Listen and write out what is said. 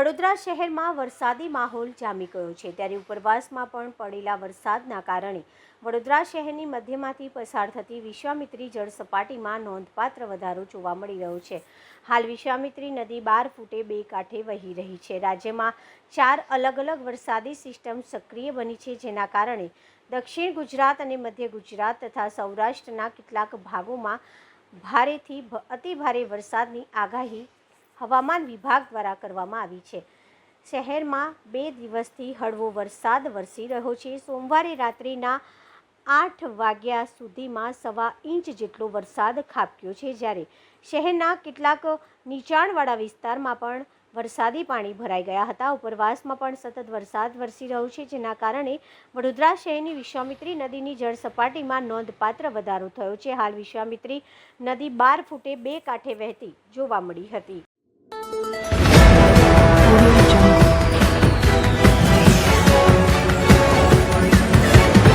વડોદરા શહેરમાં વરસાદી માહોલ જામી ગયો છે. ત્યારે ઉપરવાસમાં પણ પડેલા વરસાદના કારણે વડોદરા શહેરની મધ્યમાંથી પસાર થતી વિશ્વામિત્રી જળ સપાટીમાં નોંધપાત્ર વધારો જોવા મળી રહ્યો છે. હાલ વિશ્વામિત્રી નદી બાર ફૂટે બે કાંઠે વહી રહી છે. રાજ્યમાં ચાર અલગ અલગ વરસાદી સિસ્ટમ સક્રિય બની છે, જેના કારણે દક્ષિણ ગુજરાત અને મધ્ય ગુજરાત તથા સૌરાષ્ટ્રના કેટલાક ભાગોમાં ભારેથી અતિભારે અતિ ભારે વરસાદની આગાહી હવામાન વિભાગ દ્વારા કરવામાં આવી છે. શહેરમાં બે દિવસથી હળવો વરસાદ વરસી રહ્યો છે. સોમવારે રાત્રિના આઠ વાગ્યા સુધીમાં સવા ઇંચ જેટલો વરસાદ ખાબક્યો છે. જ્યારે શહેરના કેટલાક નીચાણવાળા વિસ્તારમાં પણ વરસાદી પાણી ભરાઈ ગયા હતા. ઉપરવાસમાં પણ સતત વરસાદ વરસી રહ્યો છે, જેના કારણે વડોદરા શહેરની વિશ્વામિત્રી નદીની જળ સપાટીમાં નોંધપાત્ર વધારો થયો છે. હાલ વિશ્વામિત્રી નદી બાર ફૂટે બે કાંઠે વહેતી જોવા મળી હતી. Thank you.